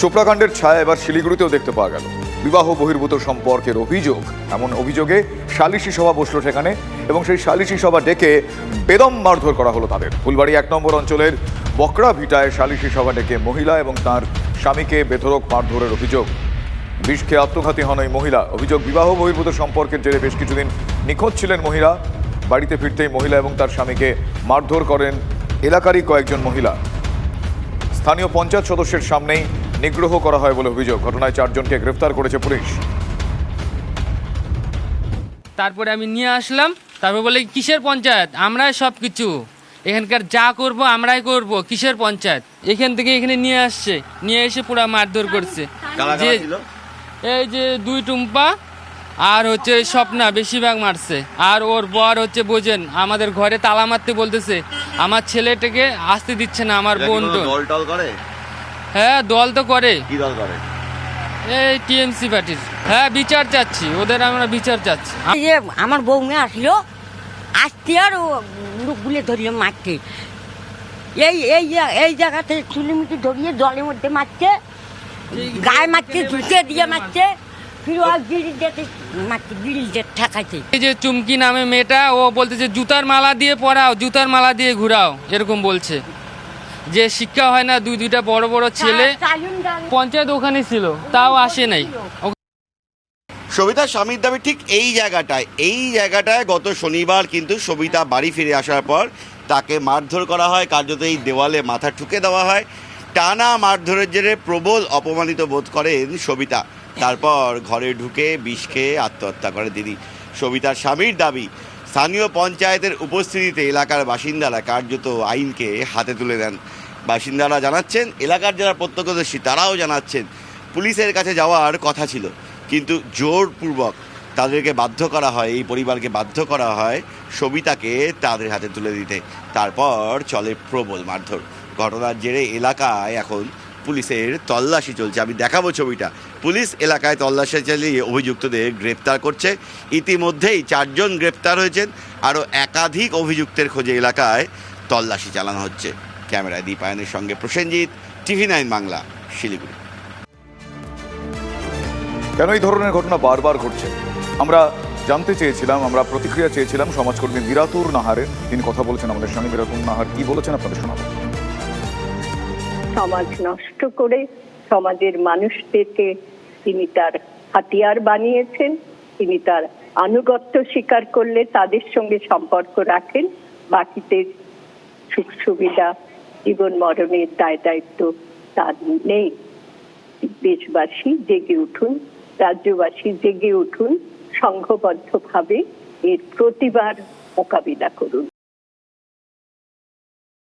চোপড়াকাণ্ডের ছায়া এবার শিলিগুড়িতেও দেখতে পাওয়া গেল। বিবাহ বহির্ভূত সম্পর্কের অভিযোগ, এমন অভিযোগে সালিশি সভা বসল সেখানে এবং সেই সালিশি সভা ডেকে বেদম মারধর করা হলো তাদের। ফুলবাড়ি এক নম্বর অঞ্চলের বকরা ভিটায় সালিশি সভা ডেকে মহিলা এবং তার স্বামীকে বেধরক মারধরের অভিযোগ। বিষ খেয়ে আত্মঘাতী হন ওই মহিলা। অভিযোগ, বিবাহ বহির্ভূত সম্পর্কের জেরে বেশ কিছুদিন নিখোঁজ ছিলেন মহিলা। বাড়িতে ফিরতেই মহিলা এবং তার স্বামীকে মারধর করেন এলাকারই কয়েকজন মহিলা। স্থানীয় পঞ্চায়েত সদস্যের সামনেই নিগ্রহ করা হয় বলে অভিযোগ। ঘটনায় চারজনকে গ্রেফতার করেছে পুলিশ। তারপরে আমি নিয়ে আসলাম তারপর বলে কিসের পঞ্চায়েত? আমরাই সব কিছু এখানকার যা করব আমরাই করব। কিসের পঞ্চায়েত? এখান থেকে এখানে নিয়ে আসছে। নিয়ে এসে পুরো মারধর করছে। যে এই যে দুই টুম্পা আর হচ্ছে স্বপ্না বেশিরভাগ মারছে। আর ওর বর হচ্ছে বোঝেন আমাদের ঘরে তালা মারতে বলতেছে আমার ছেলেটাকে আসতে দিচ্ছে না আমার বোন করে? হ্যাঁ দল তো করে। কি দল করে? এই টিএমসি পার্টির। হ্যাঁ বিচার চাচ্ছি ওদের আমরা বিচার চাচ্ছি। যে আমার বৌমা আসলো আসতে আর ও লোকগুলো ধরিয়ে মারছে। এই এই এই জায়গাতে চুলিমিটি ধরিয়ে জলের মধ্যে মারছে গায়ে মারছে জুতে দিয়ে মারছে এই যে চুমকি নামে মেয়েটা ও বলতেছে জুতার মালা দিয়ে পরাও জুতার মালা দিয়ে ঘুরাও এরকম বলছে। যে শিক্ষা হয় না দুই দুইটা বড় বড় ছেলে পঞ্চায়েত ওখানে ছিল তাও আসে নাই। সবিতার স্বামীর দাবি ঠিক এই জায়গাটায়। এই জায়গাটায় গত শনিবার কিন্তু সবিতা বাড়ি ফিরে আসার পর তাকে মারধর করা হয় কার্যত এই দেওয়ালে মাথা ঠুকে দেওয়া হয়। টানা মারধরের জেরে প্রবল অপমানিত বোধ করেন সবিতা। তারপর ঘরে ঢুকে বিষ খেয়ে আত্মহত্যা করে দিদি সবিতার স্বামীর দাবি স্থানীয় পঞ্চায়েতের উপস্থিতিতে এলাকার বাসিন্দারা কার্যত আইনকে হাতে তুলে দেন। বাসিন্দারা জানাচ্ছেন, এলাকার যারা প্রত্যক্ষদর্শী তারাও জানাচ্ছেন, পুলিশের কাছে যাওয়ার কথা ছিল। কিন্তু জোরপূর্বক তাদেরকে বাধ্য করা হয়, এই পরিবারকে বাধ্য করা হয় সবিতাকে তাদের হাতে তুলে দিতে। তারপর চলে প্রবল মারধর। ঘটনার জেরে এলাকায় এখন পুলিশের তল্লাশি চলছে। আমি দেখাবো ছবিটা। পুলিশ এলাকায় তল্লাশি চালিয়ে অভিযুক্তদের গ্রেপ্তার করছে। ইতিমধ্যেই চারজন গ্রেপ্তার হয়েছেন। আরও একাধিক অভিযুক্তের খোঁজে এলাকায় তল্লাশি চালানো হচ্ছে। ক্যামেরায় দীপায়নের সঙ্গে প্রসেনজিৎ, টিভি নাইন বাংলা, শিলিগুড়ি। কেন এই ধরনের ঘটনা বারবার ঘটছে? আমরা জানতে চেয়েছিলাম, আমরা প্রতিক্রিয়া চেয়েছিলাম সমাজকর্মী মিরাতুর নাহারের। তিনি কথা বলেছেন আমাদের সঙ্গে। মিরাতুর নাহার কি বলেছেন আপনাদের শোনাবো। সমাজ নষ্ট করে সমাজের মানুষদেরকে তিনি তার হাতিয়ার বানিয়েছেন, তিনি তার আনুগত্য স্বীকার করলে তাদের সঙ্গে সম্পর্ক রাখেন। বাকিতে সুখ সুবিধা, জীবন মরণের দায় দায়িত্ব তার নেই। দেশবাসী জেগে উঠুন, রাজ্যবাসী জেগে উঠুন, সংঘবদ্ধভাবে এর প্রতিবার মোকাবিলা করুন।